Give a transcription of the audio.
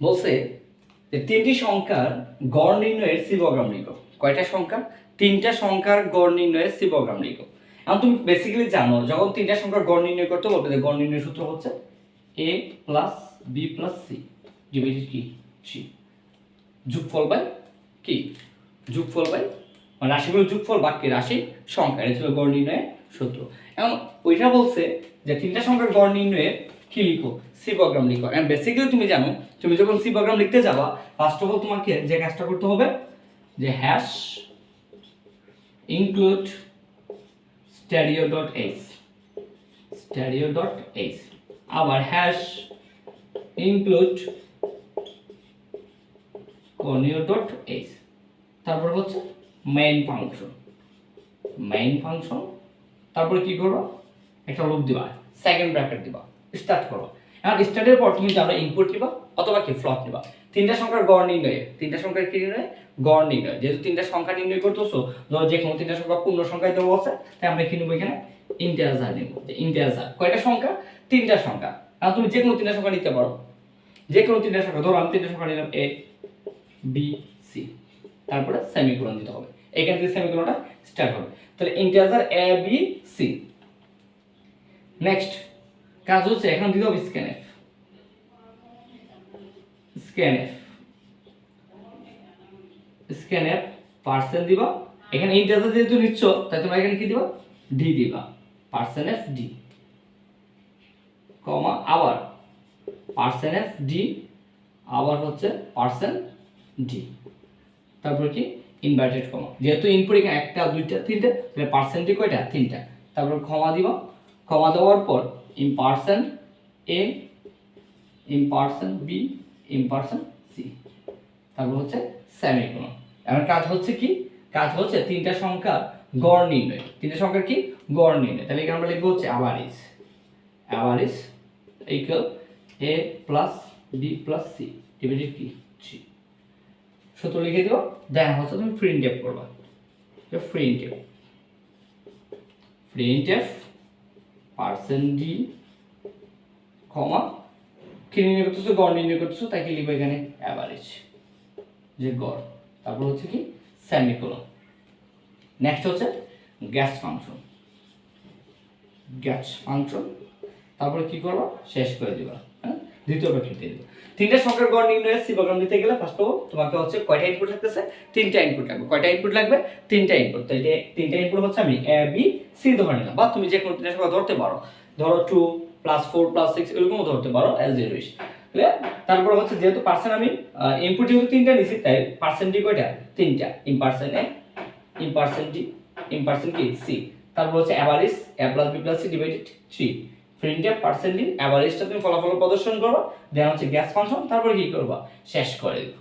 বলছে যে তিনটি সংখ্যার গড় নির্ণয়ের সিবগ্রাম লিখো কয়টা সংখ্যা? তিনটা সংখ্যার গড় নির্ণয়ের সিবগ্রাম লিখো এখন তুমি বেসিক্যালি জানো, যখন তিনটা সংখ্যার গড় নির্ণয় করতে বলবে যে গড় নির্ণয় সূত্র হচ্ছে A plus B plus C divided কি? সি যোগফল বাই কি? যোগফল বাই মানে রাশিগুলো যোগফল বাক্যে রাশি সংখ্যা। এটা ছিল গড় নির্ণয়ের সূত্র। এখন ওইটা বলছে যে তিনটা সংখ্যার গড় নির্ণয়ে কি লিখো? সি প্রোগ্রাম লিখো। এন্ড বেসিক্যালি তুমি জানো, তুমি যখন সি প্রোগ্রাম লিখতে যাবা ফার্স্ট অফ অল তোমাকে যে কাজটা করতে হবে, যে hash include stdio dot H stdio dot H আবার hash include conio dot H তারপর হচ্ছে মেইন ফাংশন মেইন ফাংশন তারপরে কি করব? একটা লুপ দিবা। সেকেন্ড ব্র্যাকেট দিবা। স্টার্ট করো। এখন স্টার্টের পর তুমি যারা ইনপুট নিবা অথবা কি ফ্লট নিবা। তিনটা সংখ্যার গড় নির্ণয়ে, তিনটা সংখ্যার কি নির্ণয়? গড় নির্ণয়। যেহেতু তিনটা সংখ্যা নির্ণয় করতেছো, ধরো যে কোনো তিনটা সংখ্যা পূর্ণ সংখ্যায় দেওয়া আছে, তাই আমরা কি নেব এখানে? ইন্টিজার নেব। যে কয়টা সংখ্যা? তিনটা সংখ্যা। আর তুমি যে কোনো তিনটা সংখ্যা নিতে পারো। যে কোনো তিনটা সংখ্যা, ধরো আমি তিনটা সংখ্যা নিলাম এ বি সি তারপরে সেমিকোলন দিতে হবে। এখান থেকে সেমিকোলনটা স্টার্ট হবে। তাহলে integer A B C next কাজ হচ্ছে এখন দিতে হবে স্ক্যানএফ স্ক্যানএফ স্ক্যানএফ পার্সেন্ট দিবা। এখানে ইন্টিজার যেহেতু নিচ্ছ, তাই তোমরা এখানে কি দিবা? ডি দিবা। পার্সেন্ট এফ ডি কমা আবার। পার্সেন্ট এফ ডি আবার হচ্ছে পার্সেন্ট ডি তারপর কি? ইনভার্টেড কমা যেহেতু ইনপুট এখানে একটা, দুইটা, তিনটা, তাহলে পার্সেন্টে কয়টা? তিনটা। তারপর ক্ষমা দিব। ক্ষমা দেওয়ার পর in percent A in percent B in percent C তারপর হচ্ছে সেমিকোলন এবার কাজ হচ্ছে কি? কাজ হচ্ছে তিনটা সংখ্যা গড় নির্ণয়। তিনটা সংখ্যার কি? গড় নির্ণয়। তাহলে এখানে আমরা লিখব হচ্ছে average average equal A plus B plus C divided কি? সি সূত্র লিখে দিও দেন হচ্ছে তুমি প্রিন্ট এফ করবা। Print F print F percent D comma কি নির্ণয় করতেছো, গড় নির্ণয় করতেছো, তাই কি লিখব এখানে? অ্যাভারেজ যে গড়। তারপর হচ্ছে কি? সেমিকোলন নেক্সট হচ্ছে গ্যাস ফাংশন গ্যাস ফাংশন তারপরে কি করব? শেষ করে দিবা। দ্বিতীয় ব্র্যাকেট দিয়ে দিবা তিনটা সংখ্যার গড় নির্ণয়ের সি প্রোগ্রাম দিতে গেলে ফার্স্ট অফ তোমাকে হচ্ছে কয়টা ইনপুট থাকতেছে তিনটা ইনপুট লাগবে। কয়টা ইনপুট লাগবে? তিনটা ইনপুট তো এটা তিনটা ইনপুট হচ্ছে আমি এ বি সি ধরে নিলাম। বা তুমি যে কোনো তিনটা সংখ্যা ধরতে পারো। ধরো two plus four plus six এরকমও ধরতে পারো অ্যাজ জিরো ইস তারপর হচ্ছে যেহেতু পার্সেন্ট আমি ইনপুট যেহেতু তিনটা নিছি, তাই পার্সেন্ট ডি কয়টা? তিনটা। In percent A in percent D in percent কি? সি তারপর হচ্ছে average A plus B plus C divided three প্রিন্টে percent D অ্যাভারেজটা তুমি ফলাফল প্রদর্শন করো দেন হচ্ছে গ্যাস ফাংশন তারপরে কি করবা? শেষ করে দিবা।